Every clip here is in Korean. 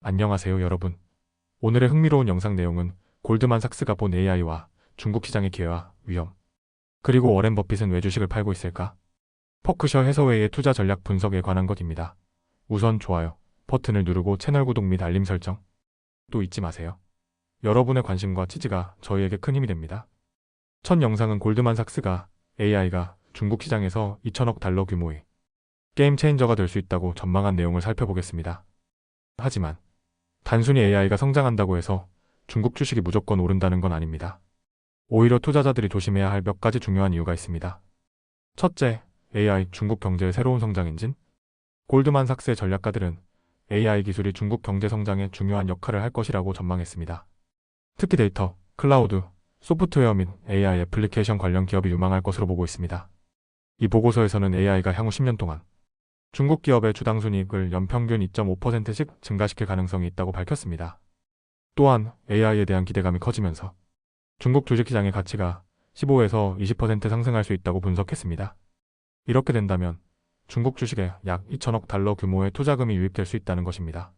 안녕하세요 여러분. 오늘의 흥미로운 영상 내용은 골드만삭스가 본 AI와 중국 시장의 기회와 위험 그리고 워렌 버핏은 왜 주식을 팔고 있을까? 퍼크셔 해서웨이의 투자 전략 분석에 관한 것입니다. 우선 좋아요 버튼을 누르고 채널 구독 및 알림 설정 또 잊지 마세요. 여러분의 관심과 지지가 저희에게 큰 힘이 됩니다. 첫 영상은 골드만삭스가 AI가 중국 시장에서 2천억 달러 규모의 게임 체인저가 될 수 있다고 전망한 내용을 살펴보겠습니다. 하지만 단순히 AI가 성장한다고 해서 중국 주식이 무조건 오른다는 건 아닙니다. 오히려 투자자들이 조심해야 할 몇 가지 중요한 이유가 있습니다. 첫째, AI 중국 경제의 새로운 성장 엔진. 골드만삭스의 전략가들은 AI 기술이 중국 경제 성장에 중요한 역할을 할 것이라고 전망했습니다. 특히 데이터, 클라우드, 소프트웨어 및 AI 애플리케이션 관련 기업이 유망할 것으로 보고 있습니다. 이 보고서에서는 AI가 향후 10년 동안 중국 기업의 주당 순이익을 연평균 2.5%씩 증가시킬 가능성이 있다고 밝혔습니다. 또한 AI에 대한 기대감이 커지면서 중국 주식시장의 가치가 15에서 20% 상승할 수 있다고 분석했습니다. 이렇게 된다면 중국 주식에 약 2천억 달러 규모의 투자금이 유입될 수 있다는 것입니다.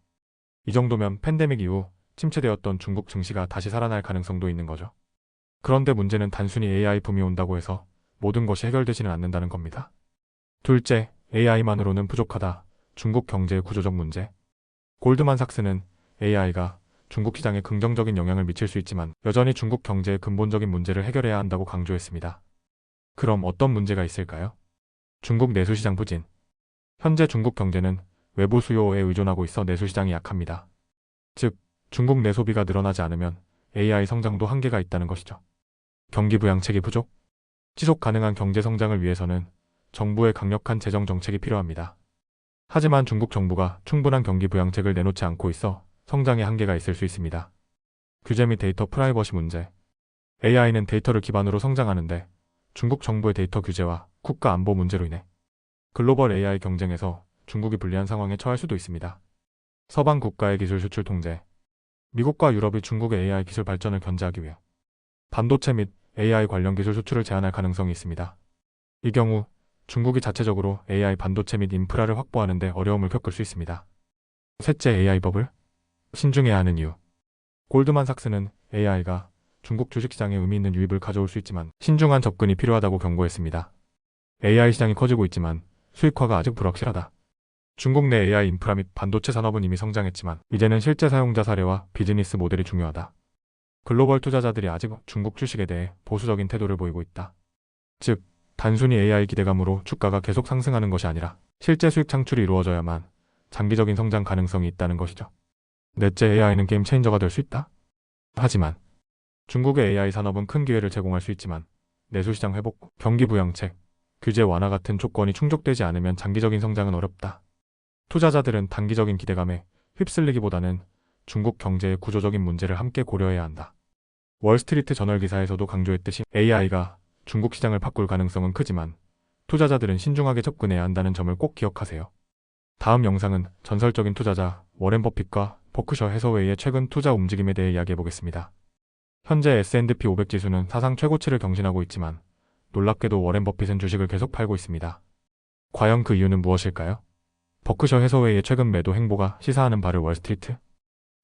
이 정도면 팬데믹 이후 침체되었던 중국 증시가 다시 살아날 가능성도 있는 거죠. 그런데 문제는 단순히 AI 붐이 온다고 해서 모든 것이 해결되지는 않는다는 겁니다. 둘째, AI만으로는 부족하다. 중국 경제의 구조적 문제. 골드만삭스는 AI가 중국 시장에 긍정적인 영향을 미칠 수 있지만 여전히 중국 경제의 근본적인 문제를 해결해야 한다고 강조했습니다. 그럼 어떤 문제가 있을까요? 중국 내수시장 부진. 현재 중국 경제는 외부 수요에 의존하고 있어 내수시장이 약합니다. 즉, 중국 내소비가 늘어나지 않으면 AI 성장도 한계가 있다는 것이죠. 경기 부양책이 부족? 지속 가능한 경제 성장을 위해서는 정부의 강력한 재정 정책이 필요합니다. 하지만 중국 정부가 충분한 경기 부양책을 내놓지 않고 있어 성장에 한계가 있을 수 있습니다. 규제 및 데이터 프라이버시 문제. AI는 데이터를 기반으로 성장하는데 중국 정부의 데이터 규제와 국가 안보 문제로 인해 글로벌 AI 경쟁에서 중국이 불리한 상황에 처할 수도 있습니다. 서방 국가의 기술 수출 통제. 미국과 유럽이 중국의 AI 기술 발전을 견제하기 위해 반도체 및 AI 관련 기술 수출을 제한할 가능성이 있습니다. 이 경우 중국이 자체적으로 AI 반도체 및 인프라를 확보하는 데 어려움을 겪을 수 있습니다. 셋째 AI 버블 신중해야 하는 이유 골드만삭스는 AI가 중국 주식시장에 의미 있는 유입을 가져올 수 있지만 신중한 접근이 필요하다고 경고했습니다. AI 시장이 커지고 있지만 수익화가 아직 불확실하다. 중국 내 AI 인프라 및 반도체 산업은 이미 성장했지만 이제는 실제 사용자 사례와 비즈니스 모델이 중요하다. 글로벌 투자자들이 아직 중국 주식에 대해 보수적인 태도를 보이고 있다. 즉, 단순히 AI 기대감으로 주가가 계속 상승하는 것이 아니라 실제 수익 창출이 이루어져야만 장기적인 성장 가능성이 있다는 것이죠. 넷째 AI는 게임 체인저가 될 수 있다. 하지만 중국의 AI 산업은 큰 기회를 제공할 수 있지만 내수시장 회복, 경기 부양책, 규제 완화 같은 조건이 충족되지 않으면 장기적인 성장은 어렵다. 투자자들은 단기적인 기대감에 휩쓸리기보다는 중국 경제의 구조적인 문제를 함께 고려해야 한다. 월스트리트 저널 기사에서도 강조했듯이 AI가 중국 시장을 바꿀 가능성은 크지만 투자자들은 신중하게 접근해야 한다는 점을 꼭 기억하세요. 다음 영상은 전설적인 투자자 워렌 버핏과 버크셔 해서웨이의 최근 투자 움직임에 대해 이야기해 보겠습니다. 현재 S&P 500 지수는 사상 최고치를 경신하고 있지만 놀랍게도 워렌 버핏은 주식을 계속 팔고 있습니다. 과연 그 이유는 무엇일까요? 버크셔 해서웨이의 최근 매도 행보가 시사하는 바를 월스트리트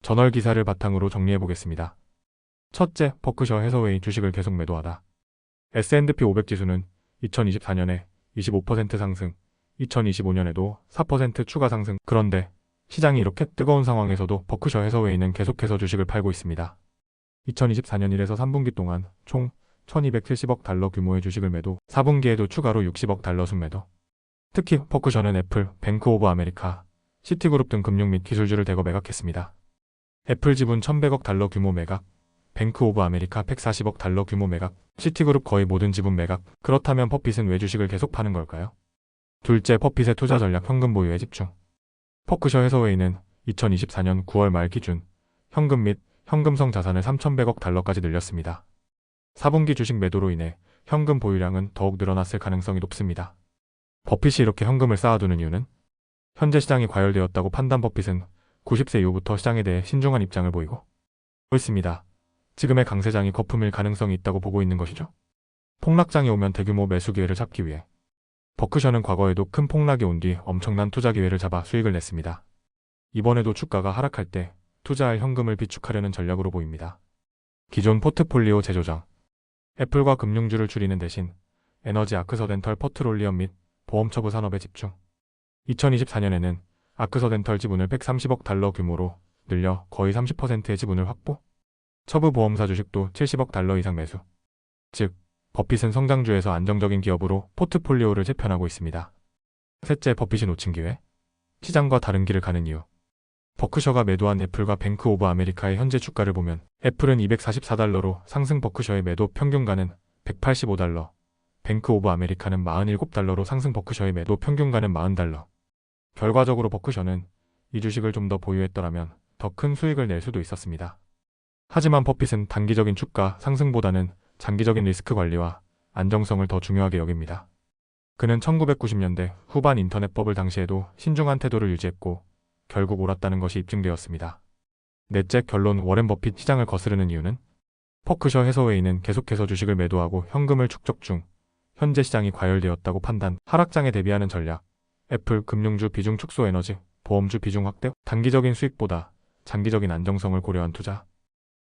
저널 기사를 바탕으로 정리해 보겠습니다. 첫째, 버크셔 해서웨이 주식을 계속 매도하다. S&P 500 지수는 2024년에 25% 상승, 2025년에도 4% 추가 상승. 그런데 시장이 이렇게 뜨거운 상황에서도 버크셔 해서웨이는 계속해서 주식을 팔고 있습니다. 2024년 1에서 3분기 동안 총 1270억 달러 규모의 주식을 매도, 4분기에도 추가로 60억 달러 순매도. 특히 버크셔는 애플, 뱅크 오브 아메리카, 시티그룹 등 금융 및 기술주를 대거 매각했습니다. 애플 지분 1100억 달러 규모 매각, 뱅크 오브 아메리카 140억 달러 규모 매각, 시티그룹 거의 모든 지분 매각. 그렇다면 퍼핏은 왜 주식을 계속 파는 걸까요? 둘째, 퍼핏의 투자 전략 현금 보유에 집중. 퍼크셔 해서웨이는 2024년 9월 말 기준 현금 및 현금성 자산을 3,100억 달러까지 늘렸습니다. 4분기 주식 매도로 인해 현금 보유량은 더욱 늘어났을 가능성이 높습니다. 버핏이 이렇게 현금을 쌓아두는 이유는 현재 시장이 과열되었다고 판단 버핏은 90세 이후부터 시장에 대해 신중한 입장을 보이고 있습니다. 지금의 강 세장이 거품일 가능성이 있다고 보고 있는 것이죠. 폭락장이 오면 대규모 매수 기회를 잡기 위해 버크셔는 과거에도 큰 폭락이 온 뒤 엄청난 투자 기회를 잡아 수익을 냈습니다. 이번에도 주가가 하락할 때 투자할 현금을 비축하려는 전략으로 보입니다. 기존 포트폴리오 재조정. 애플과 금융주를 줄이는 대신 에너지 아크서덴털 퍼트롤리엄 및 보험처부 산업에 집중. 2024년에는 아크서덴털 지분을 130억 달러 규모로 늘려 거의 30%의 지분을 확보. 처부 보험사 주식도 70억 달러 이상 매수. 즉, 버핏은 성장주에서 안정적인 기업으로 포트폴리오를 재편하고 있습니다. 셋째, 버핏이 놓친 기회. 시장과 다른 길을 가는 이유. 버크셔가 매도한 애플과 뱅크 오브 아메리카의 현재 주가를 보면 애플은 244달러로 상승 버크셔의 매도 평균가는 185달러, 뱅크 오브 아메리카는 47달러로 상승 버크셔의 매도 평균가는 40달러. 결과적으로 버크셔는 이 주식을 좀 더 보유했더라면 더 큰 수익을 낼 수도 있었습니다. 하지만 버핏은 단기적인 주가 상승보다는 장기적인 리스크 관리와 안정성을 더 중요하게 여깁니다. 그는 1990년대 후반 인터넷 버블 당시에도 신중한 태도를 유지했고 결국 옳았다는 것이 입증되었습니다. 넷째 결론 워렌 버핏 시장을 거스르는 이유는 퍼크셔 해서웨이는 계속해서 주식을 매도하고 현금을 축적 중 현재 시장이 과열되었다고 판단 하락장에 대비하는 전략 애플 금융주 비중 축소 에너지 보험주 비중 확대 단기적인 수익보다 장기적인 안정성을 고려한 투자